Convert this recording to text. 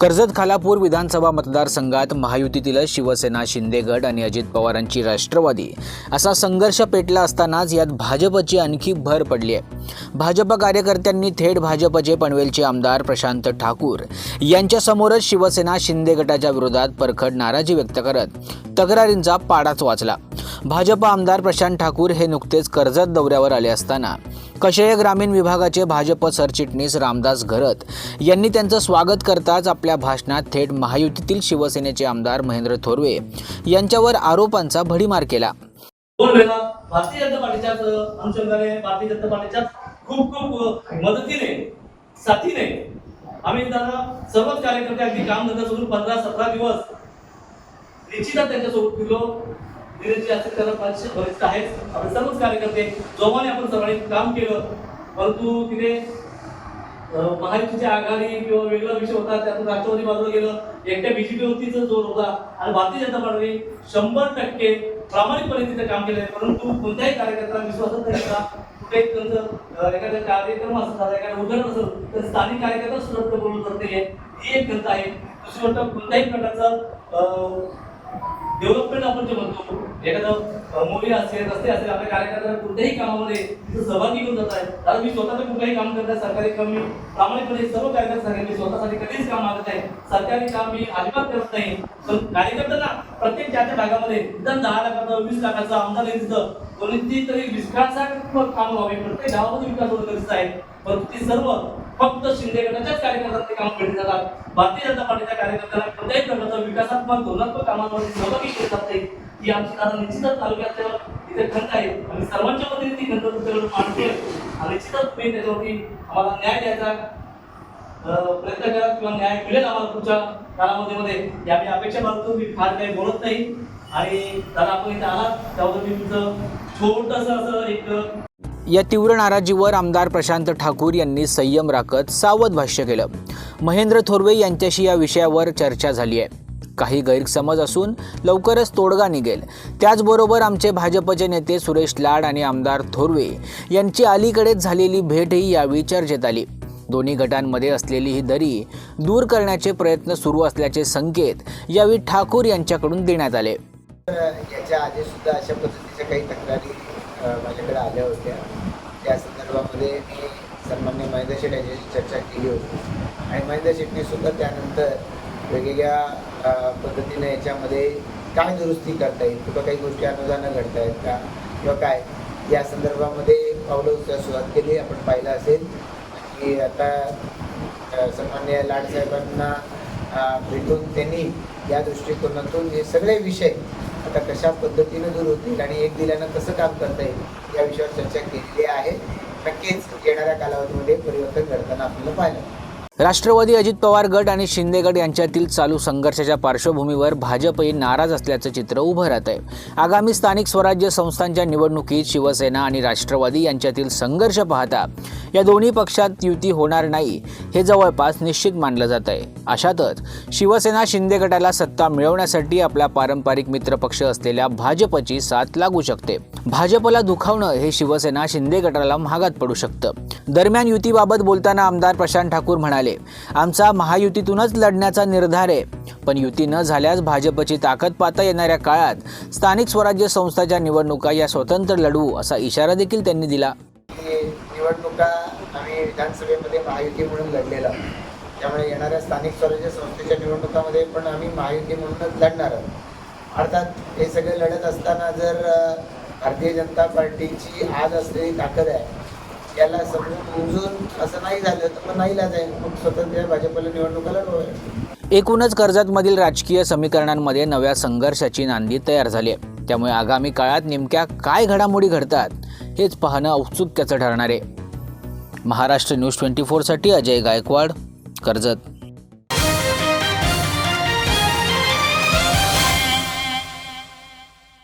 कर्जत खालापूर विधानसभा मतदारसंघात महायुतीतील शिवसेना शिंदेगड आणि अजित पवारांची राष्ट्रवादी असा संघर्ष पेटला असतानाच यात भाजपची आणखी भर पडली आहे. भाजप कार्यकर्त्यांनी थेट भाजपचे पनवेलचे आमदार प्रशांत ठाकूर यांच्यासमोरच शिवसेना शिंदे गटाच्या विरोधात परखड नाराजी व्यक्त करत तक्रारींचा पाडाच वाचला. भाजप आमदार प्रशांत ठाकूर हे नुकतेच कर्जत दौऱ्यावर आले असताना कशेय ग्रामीण विभागाचे भाजप सरचिटणीस रामदास घरत यांनी त्यांचं स्वागत करताच आपल्या भाषणात थेट महायुतीतील शिवसेनेचे आमदार महेंद्र थोरवे यांच्यावर आरोपांचा भडीमार केला. दोन वेळा भारतीय जनता पार्टीच्या अनुषंगाने भारतीय जनता पार्टीच्या खूप खूप मदतीने साथीने आम्ही त्यांना सर्वच कार्यकर्ते अगदी काम धंदा सोडून पंधरा सतरा दिवस निश्चितच त्यांच्यासोबत फिरलो. धीरेची असे फारसे भविष्य आहेच आपण सर्वच कार्यकर्ते जोमाने आपण सर्वांनी काम केलं. परंतु तिथे महायुतीची आघाडी किंवा वेगळा विषय होता त्यातून राष्ट्रवादी बाजूला गेलं. एकट्या बीजेपीवरतीच जोर होता. आणि भारतीय जनता पार्टीने शंभर टक्के प्रामाणिकपणे तिथे काम केलं आहे परंतु कोणत्याही कार्यकर्त्याला विश्वासच नाही होता कुठे त्यांचं एखादा कार्यक्रम असतात एखादं उदाहरण असेल तर स्थानिक कार्यकर्ता सुरक्षित बोलून जाते ही एक खंत आहे. दुसरी गोष्ट कोणत्याही प्रकारचं डेव्हलपमेंट आपण जे म्हणतो एखादं मूवी असेल रस्ते असेल आपल्या कार्यकर्त्यांना कोणत्याही कामामध्ये सहभागी घेऊन जात आहे. कारण मी स्वतः कुठलंही काम करत आहे सरकारी काम मी प्रामाणिकपणे सर्व कार्यकर्ते सांगेन मी स्वतःसाठी कधीच काम मागत आहे सरकारी काम मी अजिबात करत नाही. पण कार्यकर्त्यांना प्रत्येक त्या त्या भागामध्ये निदान दहा लाखाचं वीस लाखाचं आमदार तिथं कोणती तरी विकासात्मक काम व्हावे. प्रत्येक गावामध्ये विकास होणं गरजेचं आहे. पण ती सर्व फक्त शिंदे गटाच्याच कार्यकर्त्यांना ते काम केले जातात. भारतीय जनता पार्टीच्या कार्यकर्त्यांना प्रत्येक गटाचा विकासात्मक धोरणात्मक कामांमध्ये सहभागी केले जात. नाही ही आमची कारण निश्चितच तालुक्यात इथे खंत आहे. आणि सर्वांच्या वतीने ती खंत तुमच्याकडे मांडते आणि निश्चितच मी त्याच्यावरती आम्हाला न्याय द्यायचा प्रयत्न करा किंवा न्याय मिळेल आम्हाला तुमच्या कालामध्ये मध्ये. या मी अपेक्षा बाळगतो मी फार काही बोलत नाही. आणि त्याला आपण इथे आलात. त्याबद्दल मी तुमचं छोटस असं एक या तीव्र नाराजीवर आमदार प्रशांत ठाकूर यांनी संयम राखत सावध भाष्य केलं. महेंद्र थोरवे यांच्याशी या विषयावर चर्चा झाली आहे. काही गैरसमज असून लवकरच तोडगा निघेल. त्याचबरोबर आमचे भाजपचे नेते सुरेश लाड आणि आमदार थोरवे यांची अलीकडेच झालेली भेटही यावेळी चर्चेत आली. दोन्ही गटांमध्ये असलेली ही दरी दूर करण्याचे प्रयत्न सुरू असल्याचे संकेत यावेळी ठाकूर यांच्याकडून देण्यात आले. याच्या आधी सुद्धा अशा पद्धतीच्या काही तक्रारी माझ्याकडे आल्या होत्या. त्या संदर्भामध्ये मी सन्मान्य महेंद्र शेठ यांच्याशी चर्चा केली होती. आणि महेंद्र शेठने सुद्धा त्यानंतर वेगवेगळ्या पद्धतीने याच्यामध्ये काय दुरुस्ती करता येईल किंवा काही गोष्टी अनुदानं घडता आहेत का किंवा काय या संदर्भामध्ये पावलं उचलायला सुरुवात केली आपण पाहिलं असेल. की आता सन्मान्य लाडसाहेबांना भेटून त्यांनी या दृष्टिकोनातून हे सगळे विषय आता कशा पद्धतीने दूर होतील आणि एक दिल्यानं कसं काम करता येईल या विषयावर चर्चा केलेली आहे. नक्कीच येणाऱ्या कालावधीमध्ये परिवर्तन घडताना आपल्याला पाहिलं राष्ट्रवादी अजित पवार गट आणि शिंदे गट यांच्यातील चालू संघर्षाच्या पार्श्वभूमीवर भाजपही नाराज असल्याचं चित्र उभं राहत आहे. आगामी स्थानिक स्वराज्य संस्थांच्या निवडणुकीत शिवसेना आणि राष्ट्रवादी यांच्यातील संघर्ष पाहता या दोन्ही पक्षात युती होणार नाही हे जवळपास निश्चित मानलं जात आहे. अशातच शिवसेना शिंदे गटाला सत्ता मिळवण्यासाठी आपला पारंपरिक मित्रपक्ष असलेल्या भाजपची साथ लागू शकते. भाजपला दुखावणं हे शिवसेना शिंदे गटाला महागात पडू शकतं. दरम्यान युतीबाबत बोलताना आमदार प्रशांत ठाकूर म्हणाले आमचा महायुतीतूनच लढण्याचा निर्धार आहे. पण युती न झाल्यास भाजपची ताकद पाहता येणाऱ्या काळात स्थानिक स्वराज्य संस्थाच्या निवडणुका या स्वतंत्र लढवू असा इशारा देखील त्यांनी दिला. निवडणुका आम्ही विधानसभेमध्ये महायुती म्हणून लढलेला. त्यामुळे येणाऱ्या स्थानिक स्वराज्य संस्थेच्या निवडणुकामध्ये पण आम्ही महायुती म्हणूनच लढणार आहोत. अर्थात हे सगळे लढत असताना जर भारतीय जनता पार्टीची आज असलेली ताकद आहे त्याला समजून असं नाही झालं तर मग नाही आहे मग स्वतंत्र भाजपला निवडणुका लढवूया एकूणच कर्जतमधील राजकीय समीकरणांमध्ये नव्या संघर्षाची नांदी तयार झाली आहे. त्यामुळे आगामी काळात नेमक्या काय घडामोडी घडतात हेच पाहणं औत्सुक्याचं ठरणार आहे. महाराष्ट्र न्यूज ट्वेंटी फोरसाठी अजय गायकवाड कर्जत.